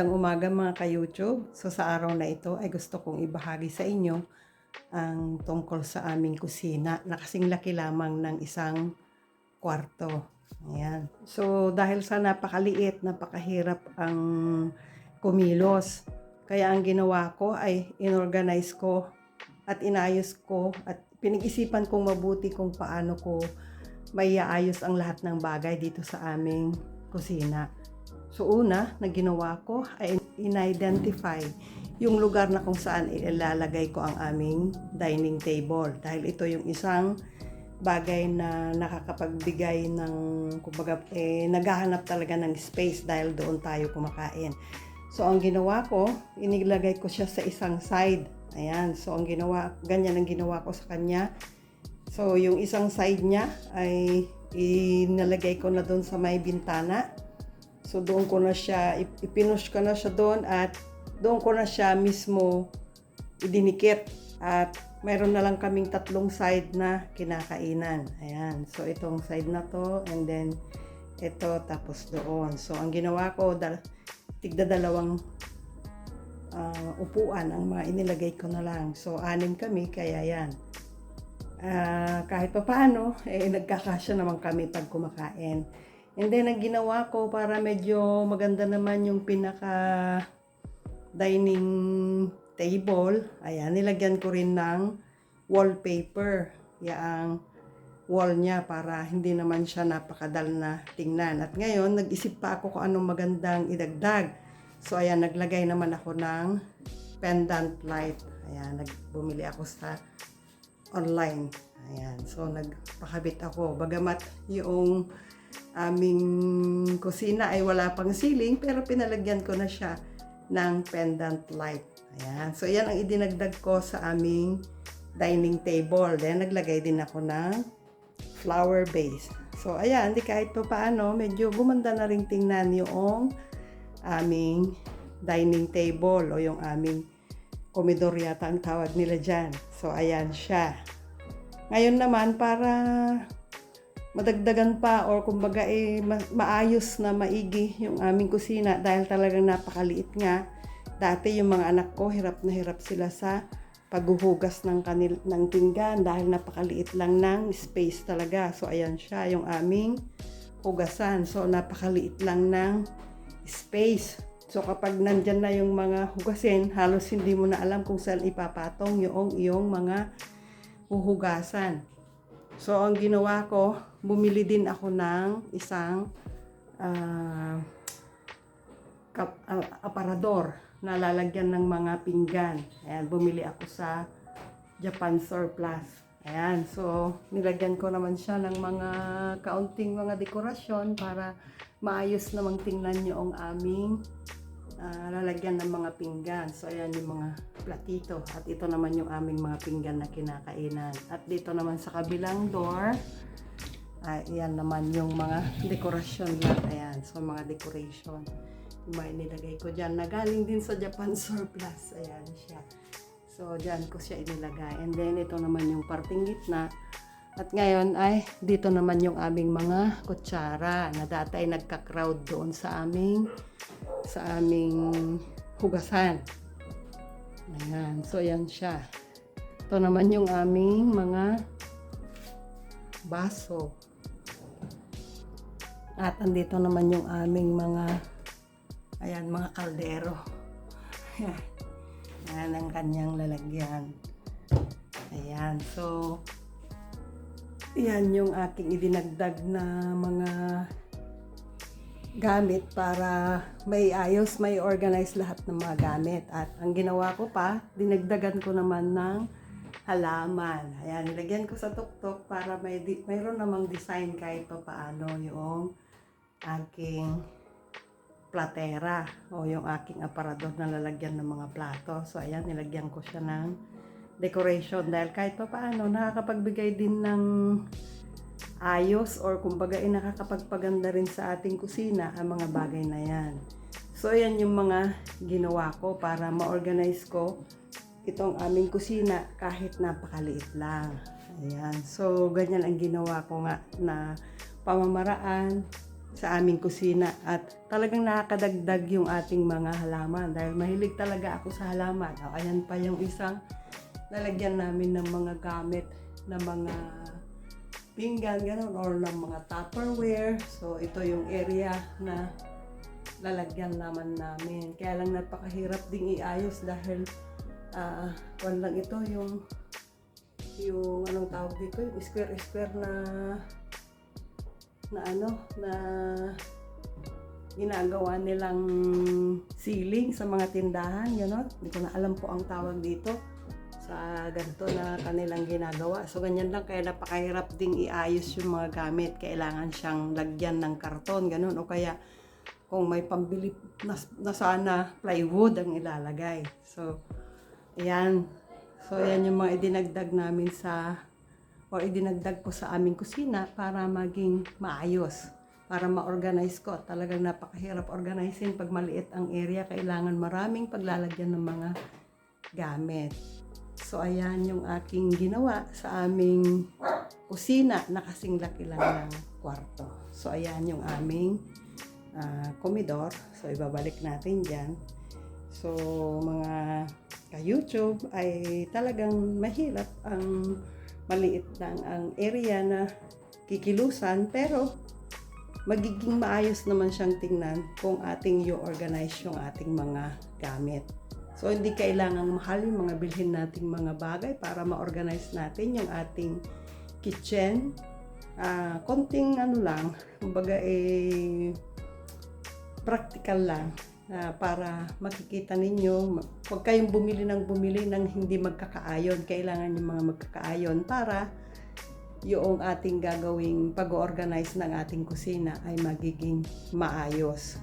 Ang umaga mga ka-YouTube. So sa araw na ito ay gusto kong ibahagi sa inyo ang tungkol sa aming kusina na kasing laki lamang ng isang kwarto. Ayan. So dahil sa napakaliit, napakahirap ang kumilos. Kaya ang ginawa ko ay inorganize ko at inayos ko at pinag-isipan kong mabuti kung paano ko may ayos ang lahat ng bagay dito sa aming kusina. So una na ginawa ko ay in-identify yung lugar na kung saan ilalagay ko ang aming dining table. Dahil ito yung isang bagay na nakakapagbigay ng, kumbaga, eh, naghahanap talaga ng space dahil doon tayo kumakain. So ang ginawa ko, inilagay ko siya sa isang side. Ayan, so ang ginawa, ganyan ang ginawa ko sa kanya. So yung isang side niya ay inalagay ko na doon sa may bintana. So doon ko na siya, ip- ipinush ko na siya doon at doon ko na siya mismo idinikit. At mayroon na lang kaming tatlong side na kinakainan. Ayan. So itong side na to and then ito tapos doon. So ang ginawa ko, dal- tigda dalawang ah, upuan ang mga inilagay ko na lang. So anim kami kaya yan. Ah, kahit pa paano, eh, nagkakasya naman kami pag kumakain. And then, ang ginawa ko para medyo maganda naman yung pinaka dining table, ayan, nilagyan ko rin ng wallpaper. Yaang wall niya para hindi naman siya napakadal na tingnan. At ngayon, nag-isip pa ako kung anong magandang idagdag. So, ayan, naglagay naman ako ng pendant light. Ayan, nagbumili ako sa online. Ayan, so nagpakabit ako. Bagamat yung aming kusina ay wala pang ceiling, pero pinalagyan ko na siya ng pendant light. Ayan, so yan ang idinagdag ko sa aming dining table. Then naglagay din ako ng flower base. So ayan, di kahit pa paano, medyo gumanda na rin tingnan yung aming dining table o yung aming komedor yata ang tawag nila dyan. So, ayan siya. Ngayon naman, para madagdagan pa or kumbaga eh, ma- maayos na maigi yung aming kusina dahil talagang napakaliit nga. Dati yung mga anak ko, hirap na hirap sila sa paghuhugas ng, kanil, ng pinggan dahil napakaliit lang ng space talaga. So, ayan siya, yung aming hugasan. So, napakaliit lang ng space. So kapag nandyan na yung mga hugasin, halos hindi mo na alam kung saan ipapatong yung iyong mga huhugasan. So ang ginawa ko, bumili din ako ng isang ah, kap- ah, aparador na lalagyan ng mga pinggan. Ayan, bumili ako sa Japan Surplus. Ayan, so nilagyan ko naman siya ng mga kaunting mga dekorasyon para maayos namang tingnan yung aming ah, lalagyan ng mga pinggan. So, ayan yung mga platito. At ito naman yung aming mga pinggan na kinakainan. At dito naman sa kabilang door, ay ayan naman yung mga dekorasyon lang. Ayan, so mga decoration. Yung mga inilagay ko dyan na galing din sa Japan Surplus. Ayan siya. So, dyan ko siya inilagay. And then, ito naman yung parting gitna. At ngayon ay dito naman yung aming mga kutsara na dati ay nagka-crowd doon sa aming sa aming hugasan. Ayan. So, yan siya. Ito naman yung aming mga baso. At andito naman yung aming mga ayan, mga kaldero. Ayan ang kanyang lalagyan. Ayan. So, yan yung aking idinagdag na mga gamit para may ayos, may organize lahat ng mga gamit. At ang ginawa ko pa, dinagdagan ko naman ng halaman. Ayan, nilagyan ko sa tuktok para may di- mayroon namang design kahit pa paano yung aking platera o yung aking aparador na lalagyan ng mga plato. So, ayan, nilagyan ko siya ng decoration dahil kahit pa paano nakakapagbigay din ng ayos or kumbaga ay nakakapagpaganda rin sa ating kusina ang mga bagay na yan. So, yan yung mga ginawa ko para ma-organize ko itong aming kusina kahit napakaliit lang. Ayan. So, ganyan ang ginawa ko nga na pamamaraan sa aming kusina at talagang nakakadagdag yung ating mga halaman dahil mahilig talaga ako sa halaman. O, ayan pa yung isang lalagyan namin ng mga gamit na mga pinggan, ganun, or ng mga tupperware. So, ito yung area na lalagyan naman namin. Kaya lang napakahirap ding iayos dahil ah uh, lang ito yung yung anong tawag dito, yung square-square na na ano, na ginagawa nilang ceiling sa mga tindahan, gano'n. Hindi ko na alam po ang tawag dito sa ganito na kanilang ginagawa. So, ganyan lang, kaya napakahirap ding iayos yung mga gamit. Kailangan siyang lagyan ng karton, gano'n. O kaya, kung may pambili na, na sana plywood ang ilalagay. So, ayan. So, yan yung mga idinagdag namin sa or idinagdag ko sa aming kusina para maging maayos, para ma-organize ko. Talagang napakahirap organizing pag maliit ang area. Kailangan maraming paglalagyan ng mga gamit. So, ayan yung aking ginawa sa aming kusina na kasing laki lang ng kwarto. So, ayan yung aming uh. So, ibabalik natin dyan. So, mga ka-YouTube ay talagang mahirap ang maliit lang ang area na kikilusan pero magiging maayos naman siyang tingnan kung ating i-organize yung ating mga gamit. So, hindi kailangan mahal yung mga bilhin nating mga bagay para ma-organize natin yung ating kitchen. Uh, konting ano lang, kumbaga eh, practical lang uh, para makikita ninyo, huwag kayong bumili ng bumili ng hindi magkakaayon. Kailangan yung mga magkakaayon para yung ating gagawing pag-organize ng ating kusina ay magiging maayos.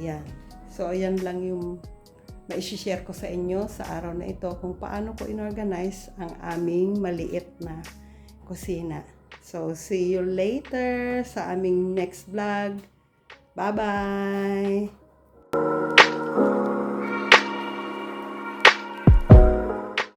Ayan. So, ayan lang yung maishishare ko sa inyo sa araw na ito kung paano ko inorganize ang aming maliit na kusina. So, see you later sa aming next vlog. Bye-bye!